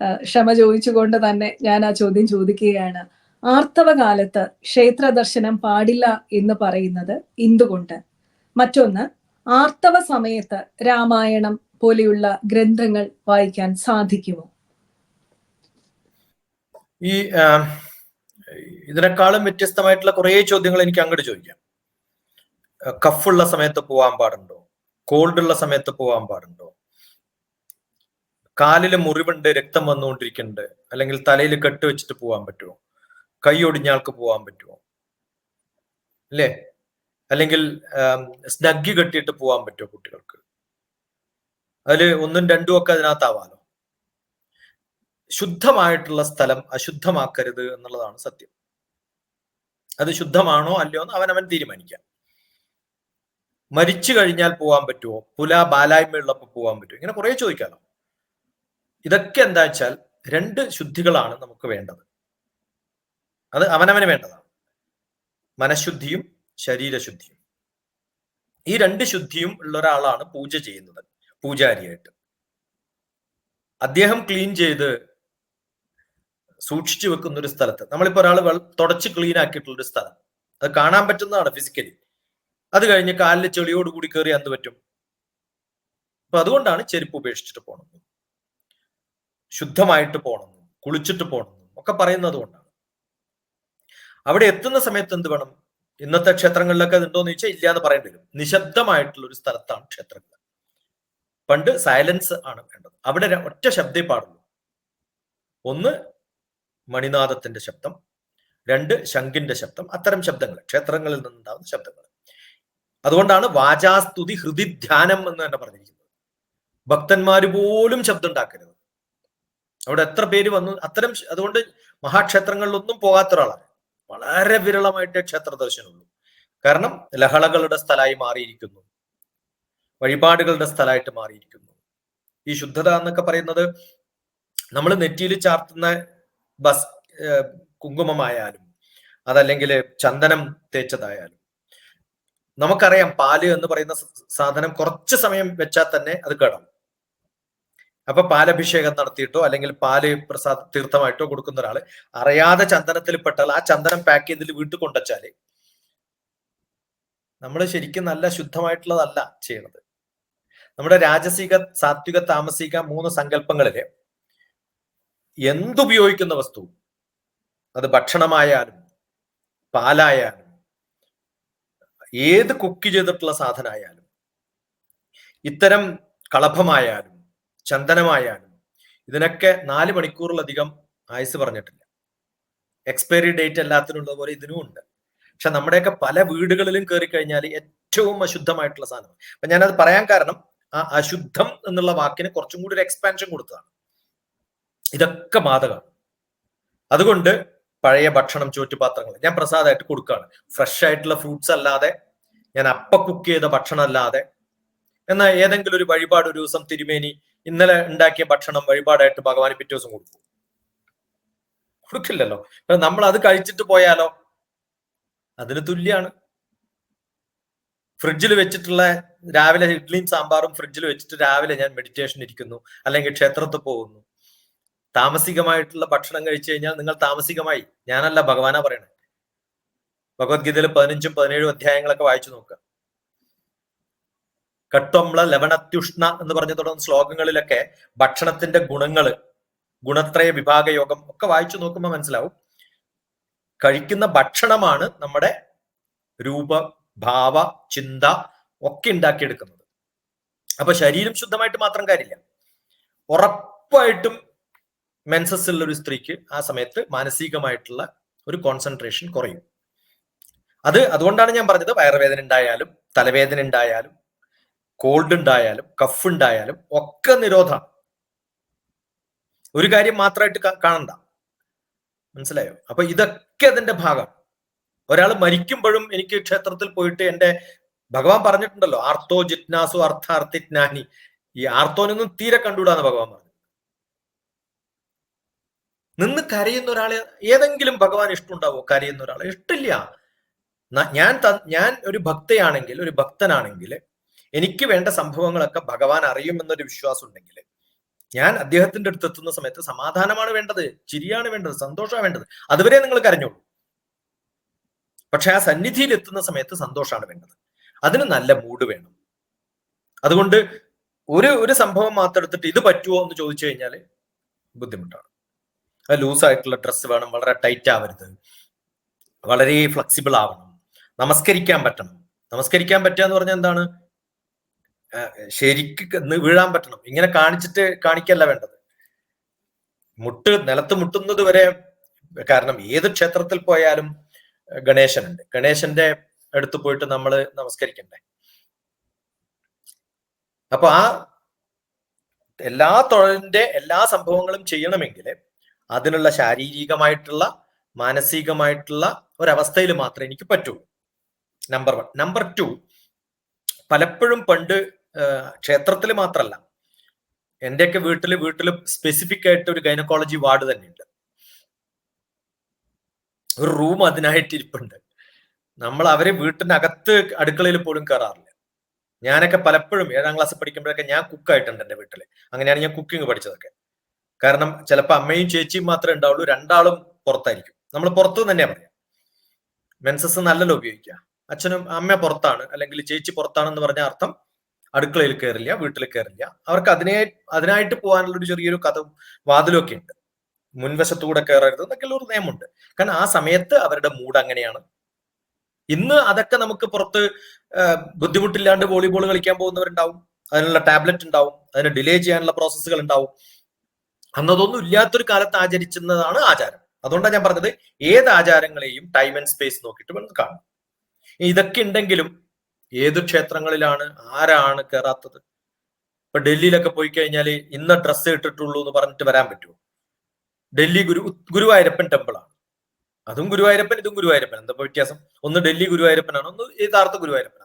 ക്ഷമ ചോദിച്ചുകൊണ്ട് തന്നെ ഞാൻ ആ ചോദ്യം ചോദിക്കുകയാണ്. ആർത്തവ കാലത്ത് ക്ഷേത്ര ദർശനം പാടില്ല എന്ന് പറയുന്നത് എന്തുകൊണ്ട്? മറ്റൊന്ന് ആർത്തവ സമയത്ത് രാമായണം പോലെയുള്ള ഗ്രന്ഥങ്ങൾ വായിക്കാൻ സാധിക്കുമോ? ഈ ഇതിനേക്കാളും വ്യത്യസ്തമായിട്ടുള്ള കുറേ ചോദ്യങ്ങൾ എനിക്ക് അങ്ങോട്ട് ചോദിക്കാം. കഫുള്ള സമയത്ത് പോവാൻ പാടുണ്ടോ? കോൾഡ് ഉള്ള സമയത്ത് പോവാൻ പാടുണ്ടോ? കാലിൽ മുറിവുണ്ട് രക്തം വന്നുകൊണ്ടിരിക്കുന്നുണ്ട്. അല്ലെങ്കിൽ തലയിൽ കെട്ട് വെച്ചിട്ട് പോകാൻ പറ്റുമോ? കൈ ഒടിഞ്ഞ ആൾക്ക് പോകാൻ പറ്റുമോ? അല്ലേ? അല്ലെങ്കിൽ സ്നഗ്ഗി കെട്ടിയിട്ട് പോകാൻ പറ്റുമോ കുട്ടികൾക്ക്? അതിൽ ഒന്നും രണ്ടും ഒക്കെ അതിനകത്താവാലോ? ശുദ്ധമായിട്ടുള്ള സ്ഥലം അശുദ്ധമാക്കരുത് എന്നുള്ളതാണ് സത്യം. അത് ശുദ്ധമാണോ അല്ലയോ എന്ന് അവൻ അവൻ തീരുമാനിക്കാം. മരിച്ചു കഴിഞ്ഞാൽ പോകാൻ പറ്റുമോ? പുല ബാലായ്മയുള്ളപ്പോൾ പോകാൻ പറ്റുമോ? ഇങ്ങനെ കുറെ ചോദിക്കാലോ. ഇതൊക്കെ എന്താ വെച്ചാൽ രണ്ട് ശുദ്ധികളാണ് നമുക്ക് വേണ്ടത്. അത് അവനവന് വേണ്ടതാണ്. മനഃശുദ്ധിയും ശരീരശുദ്ധിയും. ഈ രണ്ട് ശുദ്ധിയും ഉള്ള ഒരാളാണ് പൂജ ചെയ്യുന്നത് പൂജാരിയായിട്ട്. അദ്ദേഹം ക്ലീൻ ചെയ്ത് സൂക്ഷിച്ചു വെക്കുന്ന ഒരു സ്ഥലത്ത് നമ്മളിപ്പോ ഒരാൾ തുടച്ച് ക്ലീൻ ആക്കിയിട്ടുള്ള ഒരു സ്ഥലം. അത് കാണാൻ പറ്റുന്നതാണ് ഫിസിക്കലി അത് കഴിഞ്ഞ് കാലിലെ ചെളിയോട് കൂടി കയറി എന്ത് പറ്റും? അപ്പൊ അതുകൊണ്ടാണ് ചെരുപ്പ് ഉപേക്ഷിച്ചിട്ട് പോകണം ശുദ്ധമായിട്ട് പോകണം കുളിച്ചിട്ട് പോകണം ഒക്കെ പറയുന്നത് കൊണ്ടാണ്. അവിടെ എത്തുന്ന സമയത്ത് എന്ത് വേണം? ഇന്നത്തെ ക്ഷേത്രങ്ങളിലൊക്കെ ഉണ്ടോന്ന് ചോദിച്ചാൽ ഇല്ല എന്ന് പറയേണ്ടി വരും. നിശബ്ദമായിട്ടുള്ള ഒരു സ്ഥലത്താണ് ക്ഷേത്രങ്ങൾ. പണ്ട് സൈലൻസ് ആണ് വേണ്ടത്. അവിടെ ഒറ്റ ശബ്ദേ പാടുള്ളൂ. ഒന്ന് മണിനാഥത്തിന്റെ ശബ്ദം രണ്ട് ശംഖിന്റെ ശബ്ദം അത്തരം ശബ്ദങ്ങൾ ക്ഷേത്രങ്ങളിൽ നിന്നുണ്ടാകുന്ന ശബ്ദങ്ങൾ. അതുകൊണ്ടാണ് വാചാസ്തുതി ഹൃദിധ്യാനം എന്ന് തന്നെ പറഞ്ഞിരിക്കുന്നത്. ഭക്തന്മാര് പോലും ശബ്ദം ഉണ്ടാക്കരുത്. അവിടെ എത്ര പേര് വന്നു? അത്തരം അതുകൊണ്ട് മഹാക്ഷേത്രങ്ങളിലൊന്നും പോകാത്ത ഒരാളാണ്. വളരെ വിരളമായിട്ട് ക്ഷേത്ര ദർശനമുള്ളൂ. കാരണം ലഹളകളുടെ സ്ഥലമായി മാറിയിരിക്കുന്നു. വഴിപാടുകളുടെ സ്ഥലമായിട്ട് മാറിയിരിക്കുന്നു. ഈ ശുദ്ധത എന്നൊക്കെ പറയുന്നത് നമ്മൾ നെറ്റിയിൽ ചാർത്തുന്ന ബസ് കുങ്കുമമായാലും അതല്ലെങ്കിൽ ചന്ദനം തേച്ചതായാലും. നമുക്കറിയാം പാൽ എന്ന് പറയുന്ന സാധനം കുറച്ച് സമയം വെച്ചാൽ തന്നെ അത് കേടാം അപ്പൊ പാലഭിഷേകം നടത്തിയിട്ടോ അല്ലെങ്കിൽ പാൽ പ്രസാദ തീർത്ഥമായിട്ടോ കൊടുക്കുന്ന ഒരാൾ. അറിയാതെ ചന്ദനത്തിൽ പെട്ടാൽ ആ ചന്ദനം പാക്ക് ചെയ്തിൽ വീട്ടിൽ കൊണ്ടുവച്ചാൽ നമ്മൾ ശരിക്കും നല്ല ശുദ്ധമായിട്ടുള്ളതല്ല ചെയ്യണത്. നമ്മുടെ രാജസിക സാത്വിക താമസിക മൂന്ന് സങ്കല്പങ്ങളിൽ എന്തുപയോഗിക്കുന്ന വസ്തു? അത് ഭക്ഷണമായാലും പാലായാലും ഏത് കുക്ക് ചെയ്തിട്ടുള്ള സാധനമായാലും ഇത്തരം കളഭമായാലും ചന്ദനമായാലും ഇതിനൊക്കെ നാല് മണിക്കൂറിലധികം ആയുസ് പറഞ്ഞിട്ടില്ല. എക്സ്പയറി ഡേറ്റ് എല്ലാത്തിനുള്ള പോലെ ഇതിനും ഉണ്ട്. പക്ഷെ നമ്മുടെയൊക്കെ പല വീടുകളിലും കയറി കഴിഞ്ഞാൽ ഏറ്റവും അശുദ്ധമായിട്ടുള്ള സാധനം. അപ്പൊ ഞാനത് പറയാൻ കാരണം ആ അശുദ്ധം എന്നുള്ള വാക്കിന് കുറച്ചും കൂടി ഒരു എക്സ്പാൻഷൻ കൊടുത്തതാണ്. ഇതൊക്കെ ബാധകമാണ് അതുകൊണ്ട് പഴയ ഭക്ഷണം ചോറ്റുപാത്രങ്ങൾ ഞാൻ പ്രസാദമായിട്ട് കൊടുക്കുകയാണ്. ഫ്രഷ് ആയിട്ടുള്ള ഫ്രൂട്ട്സ് അല്ലാതെ ഞാൻ അപ്പ കുക്ക് ചെയ്ത ഭക്ഷണം അല്ലാതെ എന്നാൽ ഏതെങ്കിലും ഒരു വഴിപാട് ഒരു ദിവസം തിരുമേനി ഇന്നലെ ഉണ്ടാക്കിയ ഭക്ഷണം വഴിപാടായിട്ട് ഭഗവാന് പിറ്റേ ദിവസം കൊടുക്കും. കൊടുക്കില്ലല്ലോ. നമ്മൾ അത് കഴിച്ചിട്ട് പോയാലോ? അതിന് തുല്യാണ്. ഫ്രിഡ്ജിൽ വെച്ചിട്ടുള്ള രാവിലെ ഇഡ്ലിയും സാമ്പാറും ഫ്രിഡ്ജിൽ വെച്ചിട്ട് രാവിലെ ഞാൻ മെഡിറ്റേഷൻ ഇരിക്കുന്നു അല്ലെങ്കിൽ ക്ഷേത്രത്തിൽ പോകുന്നു. താമസികമായിട്ടുള്ള ഭക്ഷണം കഴിച്ചു കഴിഞ്ഞാൽ നിങ്ങൾ താമസികമായി. ഞാനല്ല ഭഗവാനാ പറയണേ. ഭഗവത്ഗീതയിൽ പതിനഞ്ചും പതിനേഴും അധ്യായങ്ങളൊക്കെ വായിച്ചു നോക്കുക. കട്ടൊമ്ല ലവണത്യുഷ്ണ എന്ന് പറഞ്ഞു തുടങ്ങുന്ന ശ്ലോകങ്ങളിലൊക്കെ ഭക്ഷണത്തിന്റെ ഗുണങ്ങൾ ഗുണത്രയ വിഭാഗ യോഗം ഒക്കെ വായിച്ചു നോക്കുമ്പോൾ മനസ്സിലാവും. കഴിക്കുന്ന ഭക്ഷണമാണ് നമ്മുടെ രൂപ ഭാവ ചിന്ത ഒക്കെ ഉണ്ടാക്കിയെടുക്കുന്നത്. അപ്പൊ ശരീരം ശുദ്ധമായിട്ട് മാത്രം കാര്യമില്ല. ഉറപ്പായിട്ടും മെൻസസ് ഉള്ള ഒരു സ്ത്രീക്ക് ആ സമയത്ത് മാനസികമായിട്ടുള്ള ഒരു കോൺസെൻട്രേഷൻ കുറയും. അത് അതുകൊണ്ടാണ് ഞാൻ പറഞ്ഞത് വയറുവേദന ഉണ്ടായാലും തലവേദന ഉണ്ടായാലും കോൾഡ് ഉണ്ടായാലും കഫ് ഉണ്ടായാലും ഒക്കെ നിരോധമാണ് ഒരു കാര്യം മാത്രമായിട്ട് കാണണ്ട. മനസ്സിലായോ? അപ്പൊ ഇതൊക്കെ അതിന്റെ ഭാഗം. ഒരാൾ മരിക്കുമ്പോഴും എനിക്ക് ക്ഷേത്രത്തിൽ പോയിട്ട് എന്റെ ഭഗവാൻ പറഞ്ഞിട്ടുണ്ടല്ലോ ആർത്തോ ജിജ്ഞാസു അർത്ഥാർത്ഥിജ്ഞാനി ഈ ആർത്തോനൊന്നും തീരെ കണ്ടുകൂടാന്ന് ഭഗവാൻ പറഞ്ഞു. നിന്ന് കരയുന്ന ഒരാളെ ഏതെങ്കിലും ഭഗവാൻ ഇഷ്ടമുണ്ടാവോ? കരയുന്ന ഒരാളെ ഇഷ്ടമില്ല. ഞാൻ ഞാൻ ഒരു ഭക്തയാണെങ്കിൽ ഒരു ഭക്തനാണെങ്കിൽ എനിക്ക് വേണ്ട സംഭവങ്ങളൊക്കെ ഭഗവാൻ അറിയുമെന്നൊരു വിശ്വാസം ഉണ്ടെങ്കിൽ ഞാൻ അദ്ദേഹത്തിന്റെ അടുത്ത് എത്തുന്ന സമയത്ത് സമാധാനമാണ് വേണ്ടത് ചിരിയാണ് വേണ്ടത് സന്തോഷമാണ് വേണ്ടത്. അതുവരെ നിങ്ങൾ കരഞ്ഞോളൂ. പക്ഷെ ആ സന്നിധിയിൽ എത്തുന്ന സമയത്ത് സന്തോഷമാണ് വേണ്ടത്. അതിന് നല്ല മൂഡ് വേണം. അതുകൊണ്ട് ഒരു ഒരു സംഭവം മാത്രം എടുത്തിട്ട് ഇത് പറ്റുമോ എന്ന് ചോദിച്ചു കഴിഞ്ഞാൽ ബുദ്ധിമുട്ടാണ്. അത് ലൂസ് ആയിട്ടുള്ള ഡ്രസ്സ് വേണം വളരെ ടൈറ്റ് ആവരുത്. വളരെ ഫ്ലെക്സിബിൾ ആവണം. നമസ്കരിക്കാൻ പറ്റണം. നമസ്കരിക്കാൻ പറ്റുക എന്ന് പറഞ്ഞാൽ എന്താണ്? ശരിക്ക് വീഴാൻ പറ്റണം. ഇങ്ങനെ കാണിച്ചിട്ട് കാണിക്കല്ല വേണ്ടത്. മുട്ട് നിലത്ത് മുട്ടുന്നത് വരെ കാരണം ഏത് ക്ഷേത്രത്തിൽ പോയാലും ഗണേശനുണ്ട്. ഗണേശന്റെ അടുത്ത് പോയിട്ട് നമ്മൾ നമസ്കരിക്കണ്ടേ? അപ്പൊ ആ എല്ലാ തൊഴിലിന്റെ എല്ലാ സംഭവങ്ങളും ചെയ്യണമെങ്കിൽ അതിനുള്ള ശാരീരികമായിട്ടുള്ള മാനസികമായിട്ടുള്ള ഒരവസ്ഥയിൽ മാത്രമേ എനിക്ക് പറ്റുള്ളൂ നമ്പർ വൺ നമ്പർ ടു പലപ്പോഴും പണ്ട് ക്ഷേത്രത്തിൽ മാത്രമല്ല എന്റെയൊക്കെ വീട്ടിൽ വീട്ടിൽ സ്പെസിഫിക് ആയിട്ട് ഒരു ഗൈനക്കോളജി വാർഡ് തന്നെയുണ്ട്. ഒരു റൂം അതിനായിട്ട് ഇരിപ്പുണ്ട്. നമ്മൾ അവരെ വീട്ടിനകത്ത് അടുക്കളയിൽ പോലും കയറാറില്ല ഞാനൊക്കെ പലപ്പോഴും ഏഴാം ക്ലാസ് പഠിക്കുമ്പോഴൊക്കെ ഞാൻ കുക്കായിട്ടുണ്ട് എന്റെ വീട്ടിൽ അങ്ങനെയാണ് ഞാൻ കുക്കിംഗ് പഠിച്ചതൊക്കെ. കാരണം ചിലപ്പോൾ അമ്മയും ചേച്ചിയും മാത്രമേ ഉണ്ടാവുള്ളൂ രണ്ടാളും പുറത്തായിരിക്കും. നമ്മൾ പുറത്ത് തന്നെയാ പറയാം. മെൻസസ് നല്ലല്ലോ ഉപയോഗിക്കുക അച്ഛനും അമ്മ പുറത്താണ് അല്ലെങ്കിൽ ചേച്ചി പുറത്താണെന്ന് പറഞ്ഞ അർത്ഥം അടുക്കളയിൽ കയറില്ല വീട്ടിൽ കയറില്ല അവർക്ക് അതിനെ അതിനായിട്ട് പോകാനുള്ള ഒരു ചെറിയൊരു കഥ വാതിലും ഒക്കെ ഉണ്ട്. മുൻവശത്തൂടെ കയറരുത് എന്നൊക്കെയുള്ള ഒരു നിയമമുണ്ട്. കാരണം ആ സമയത്ത് അവരുടെ മൂഡ് അങ്ങനെയാണ്. ഇന്ന് അതൊക്കെ നമുക്ക് പുറത്ത് ബുദ്ധിമുട്ടില്ലാണ്ട് വോളിബോൾ കളിക്കാൻ പോകുന്നവരുണ്ടാവും. അതിനുള്ള ടാബ്ലറ്റ് ഉണ്ടാവും. അതിന് ഡിലേ ചെയ്യാനുള്ള പ്രോസസ്സുകൾ ഉണ്ടാവും. അന്നതൊന്നും ഇല്ലാത്തൊരു കാലത്ത് ആചരിച്ചിരുന്നതാണ് ആചാരം. അതുകൊണ്ടാണ് ഞാൻ പറഞ്ഞത് ഏത് ആചാരങ്ങളെയും ടൈം ആൻഡ് സ്പേസ് നോക്കിയിട്ട് വേണം കാണും ഇതൊക്കെ ഉണ്ടെങ്കിലും ഏത് ക്ഷേത്രങ്ങളിലാണ് ആരാണ് കയറാത്തത് ഇപ്പൊ ഡൽഹിയിലൊക്കെ പോയി കഴിഞ്ഞാൽ ഇന്ന ഡ്രസ്സ് ഇട്ടിട്ടുള്ളൂ എന്ന് പറഞ്ഞിട്ട് വരാൻ പറ്റുമോ? ഡൽഹി ഗുരു ഗുരുവായൂരപ്പൻ ടെമ്പിളാണ് അതും ഗുരുവായൂരപ്പൻ ഇതും ഗുരുവായൂരപ്പൻ. എന്താ വ്യത്യാസം? ഒന്ന് ഡൽഹി ഗുരുവായൂരപ്പനാണ് ഒന്ന് യഥാർത്ഥ ഗുരുവായൂരപ്പനാണ്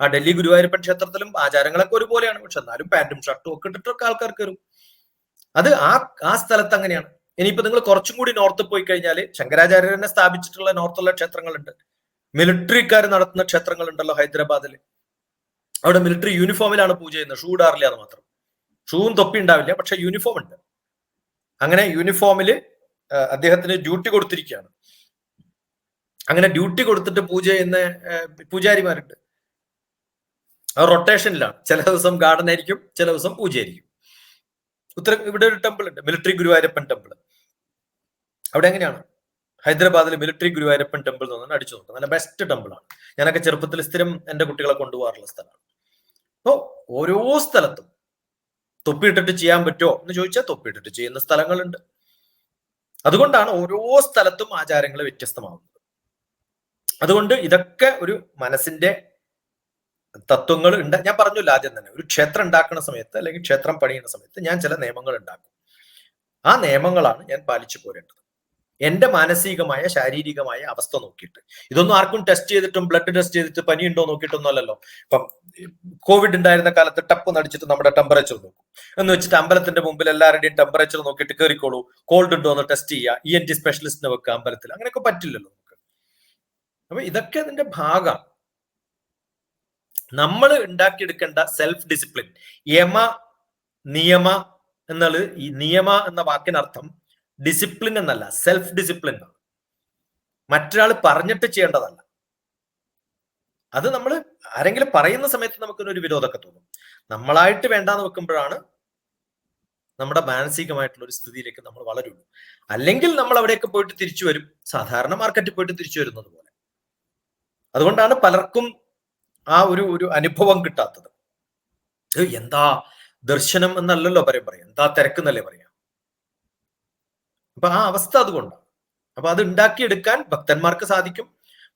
ആ ഡൽഹി ഗുരുവായൂരപ്പൻ ക്ഷേത്രത്തിലും ആചാരങ്ങളൊക്കെ ഒരുപോലെയാണ് പക്ഷെ എന്നാലും പാന്റും ഷർട്ടും ഒക്കെ ഇട്ടിട്ടൊക്കെ ആൾക്കാർ കയറും അത് ആ ആ സ്ഥലത്ത് അങ്ങനെയാണ്. ഇനിയിപ്പോ നിങ്ങൾ കുറച്ചും കൂടി നോർത്ത് പോയി കഴിഞ്ഞാൽ ശങ്കരാചാര്യനെ സ്ഥാപിച്ചിട്ടുള്ള നോർത്തുള്ള ക്ഷേത്രങ്ങളുണ്ട്. മിലിറ്ററിക്കാർ നടത്തുന്ന ക്ഷേത്രങ്ങൾ ഉണ്ടല്ലോ ഹൈദരാബാദിൽ. അവിടെ മിലിറ്ററി യൂണിഫോമിലാണ് പൂജ ചെയ്യുന്നത്. ഷൂ ഇടാറില്ല അത് മാത്രം. ഷൂവും തൊപ്പി ഉണ്ടാവില്ല പക്ഷെ യൂണിഫോം ഉണ്ട്. അങ്ങനെ യൂണിഫോമിൽ അദ്ദേഹത്തിന് ഡ്യൂട്ടി കൊടുത്തിരിക്കുകയാണ്. അങ്ങനെ ഡ്യൂട്ടി കൊടുത്തിട്ട് പൂജ ചെയ്യുന്ന പൂജാരിമാരുണ്ട്. റൊട്ടേഷനിലാണ്. ചില ദിവസം ഗാർഡൻ ആയിരിക്കും ചില ദിവസം പൂജയായിരിക്കും. ഉത്തര ഇവിടെ ഒരു ടെമ്പിൾ ഉണ്ട് മിലിറ്ററി ഗുരുവായൂരപ്പൻ ടെമ്പിൾ. അവിടെ എങ്ങനെയാണ്? ഹൈദരാബാദിൽ മിലിറ്ററി ഗുരുവായൂരപ്പൻ ടെമ്പിൾ എന്ന് പറഞ്ഞാൽ അടിച്ചു നോക്കാം നല്ല ബെസ്റ്റ് ടെമ്പിൾ ആണ്. ഞാനൊക്കെ ചെറുപ്പത്തിൽ സ്ഥിരം എന്റെ കുട്ടികളെ കൊണ്ടുപോകാറുള്ള സ്ഥലമാണ്. അപ്പോൾ ഓരോ സ്ഥലത്തും തൊപ്പിയിട്ടിട്ട് ചെയ്യാൻ പറ്റുമോ എന്ന് ചോദിച്ചാൽ തൊപ്പിയിട്ടിട്ട് ചെയ്യുന്ന സ്ഥലങ്ങളുണ്ട്. അതുകൊണ്ടാണ് ഓരോ സ്ഥലത്തും ആചാരങ്ങൾ വ്യത്യസ്തമാകുന്നത് അതുകൊണ്ട് ഇതൊക്കെ ഒരു മനസ്സിന്റെ തത്വങ്ങൾ ഉണ്ട്. ഞാൻ പറഞ്ഞല്ലോ ആദ്യം തന്നെ ഒരു ക്ഷേത്രം ഉണ്ടാക്കുന്ന സമയത്ത് അല്ലെങ്കിൽ ക്ഷേത്രം പണിയുന്ന സമയത്ത് ഞാൻ ചില നിയമങ്ങൾ ഉണ്ടാക്കും. ആ നിയമങ്ങളാണ് ഞാൻ പാലിച്ചു പോരേണ്ടത്. എന്റെ മാനസികമായ ശാരീരികമായ അവസ്ഥ നോക്കിയിട്ട്. ഇതൊന്നും ആർക്കും ടെസ്റ്റ് ചെയ്തിട്ടും ബ്ലഡ് ടെസ്റ്റ് ചെയ്തിട്ട് പനിയുണ്ടോ നോക്കിയിട്ടൊന്നും അല്ലല്ലോ. ഇപ്പം കോവിഡ് ഉണ്ടായിരുന്ന കാലത്ത് ടപ്പ് നടിച്ചിട്ട് നമ്മുടെ ടെമ്പറേച്ചർ നോക്കും. എന്ന് വെച്ചിട്ട് അമ്പലത്തിന്റെ മുമ്പിൽ എല്ലാവരുടെയും ടെമ്പറേച്ചർ നോക്കിയിട്ട് കയറിക്കോളൂ കോൾഡ് ഉണ്ടോ എന്ന് ടെസ്റ്റ് ചെയ്യുക ഇ എൻ ടി സ്പെഷ്യലിസ്റ്റിനെ വെക്കുക അമ്പലത്തിൽ. അങ്ങനെയൊക്കെ പറ്റില്ലല്ലോ നമുക്ക്. അപ്പൊ ഇതൊക്കെ അതിന്റെ ഭാഗം നമ്മൾ ഉണ്ടാക്കിയെടുക്കേണ്ട സെൽഫ് ഡിസിപ്ലിൻ യമ നിയമ എന്നുള്ളത് ഈ നിയമ എന്ന വാക്കിനർത്ഥം ഡിസിപ്ലിൻ എന്നല്ല സെൽഫ് ഡിസിപ്ലിൻ എന്നാണ് മറ്റൊരാൾ പറഞ്ഞിട്ട് ചെയ്യേണ്ടതല്ല. അത് നമ്മൾ ആരെങ്കിലും പറയുന്ന സമയത്ത് നമുക്ക് ഒരു വിരോധമൊക്കെ തോന്നും. നമ്മളായിട്ട് വേണ്ടാന്ന് വെക്കുമ്പോഴാണ് നമ്മുടെ മാനസികമായിട്ടുള്ള ഒരു സ്ഥിതിയിലേക്ക് നമ്മൾ വളരുള്ളൂ. അല്ലെങ്കിൽ നമ്മൾ അവിടെയൊക്കെ പോയിട്ട് തിരിച്ചു വരും. സാധാരണ മാർക്കറ്റിൽ പോയിട്ട് തിരിച്ചു വരുന്നത് പോലെ. അതുകൊണ്ടാണ് പലർക്കും ആ ഒരു ഒരു അനുഭവം കിട്ടാത്തത്. എന്താ ദർശനം എന്നല്ലല്ലോ പറയും പറയാം. എന്താ തിരക്കെന്നല്ലേ പറയാം. അപ്പൊ ആ അവസ്ഥ അതുകൊണ്ടാണ്. അപ്പൊ അത് ഉണ്ടാക്കിയെടുക്കാൻ ഭക്തന്മാർക്ക് സാധിക്കും.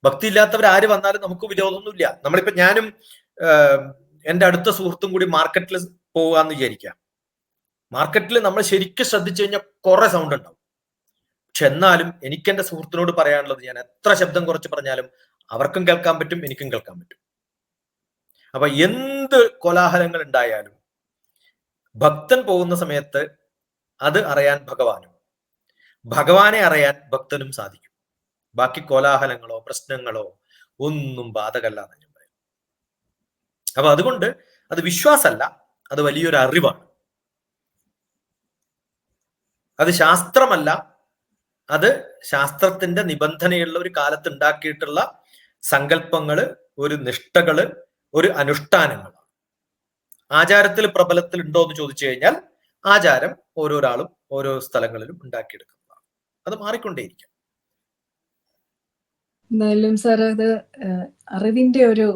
ഭക്തി ഇല്ലാത്തവർ ആര് വന്നാലും നമുക്ക് വിരോധമൊന്നുമില്ല. നമ്മളിപ്പോ ഞാനും എന്റെ അടുത്ത സുഹൃത്തും കൂടി മാർക്കറ്റിൽ പോകാന്ന് വിചാരിക്കാം മാർക്കറ്റിൽ നമ്മൾ ശരിക്കും ശ്രദ്ധിച്ചു കഴിഞ്ഞാൽ കുറെ സൗണ്ട് ഉണ്ടാവും. പക്ഷെ എന്നാലും എനിക്ക് എന്റെ സുഹൃത്തിനോട് പറയാനുള്ളത് ഞാൻ എത്ര ശബ്ദം കുറച്ച് പറഞ്ഞാലും അവർക്കും കേൾക്കാൻ പറ്റും എനിക്കും കേൾക്കാൻ പറ്റും. അപ്പൊ എന്ത് കോലാഹലങ്ങൾ ഉണ്ടായാലും ഭക്തൻ പോകുന്ന സമയത്ത് അത് അറിയാൻ ഭഗവാനും. ഭഗവാനെ അറിയാൻ ഭക്തനും സാധിക്കും. ബാക്കി കോലാഹലങ്ങളോ പ്രശ്നങ്ങളോ ഒന്നും ബാധകല്ല എന്ന് ഞാൻ പറയും. അപ്പൊ അതുകൊണ്ട് അത് വിശ്വാസമല്ല അത് വലിയൊരു അറിവാണ്. അത് ശാസ്ത്രമല്ല അത് ശാസ്ത്രത്തിന്റെ നിബന്ധനയുള്ള ഒരു കാലത്ത് ഉണ്ടാക്കിയിട്ടുള്ള സങ്കല്പങ്ങൾ ഒരു നിഷ്ഠകൾ ഒരു അനുഷ്ഠാനങ്ങളാണ് ആചാരത്തിൽ പ്രബലത്തിൽ ഉണ്ടോ എന്ന് ചോദിച്ചു കഴിഞ്ഞാൽ ആചാരം ഓരോരാളും ഓരോ സ്ഥലങ്ങളിലും ഉണ്ടാക്കിയെടുക്കുന്നതാണ് അത് മാറിക്കൊണ്ടേയിരിക്കും. എന്നാലും സാർ അത് അറിവിന്റെ ഒരു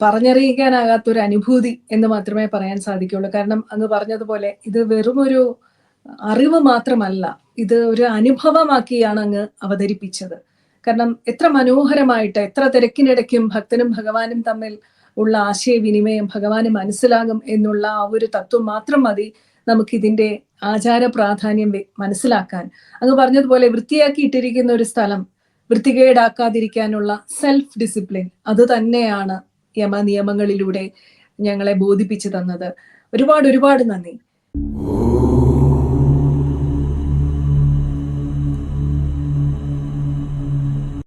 പറഞ്ഞറിയിക്കാനാകാത്ത ഒരു അനുഭൂതി എന്ന് മാത്രമേ പറയാൻ സാധിക്കുള്ളൂ. കാരണം അങ്ങ് പറഞ്ഞതുപോലെ ഇത് വെറും ഒരു അറിവ് മാത്രമല്ല ഇത് ഒരു അനുഭവമാക്കിയാണ് അങ്ങ് അവതരിപ്പിച്ചത്. കാരണം എത്ര മനോഹരമായിട്ട് എത്ര തിരക്കിനിടയ്ക്കും ഭക്തനും ഭഗവാനും തമ്മിൽ ഉള്ള ആശയവിനിമയം ഭഗവാന് മനസ്സിലാകും എന്നുള്ള ആ ഒരു തത്വം മാത്രം മതി നമുക്ക് ഇതിന്റെ ആചാര പ്രാധാന്യം മനസ്സിലാക്കാൻ. അങ്ങ് പറഞ്ഞതുപോലെ വൃത്തിയാക്കി ഇട്ടിരിക്കുന്ന ഒരു സ്ഥലം വൃത്തികേടാക്കാതിരിക്കാനുള്ള സെൽഫ് ഡിസിപ്ലിൻ അത് തന്നെയാണ് യമ നിയമങ്ങളിലൂടെ ഞങ്ങളെ ബോധിപ്പിച്ചു തന്നത്. ഒരുപാട് ഒരുപാട് നന്ദി.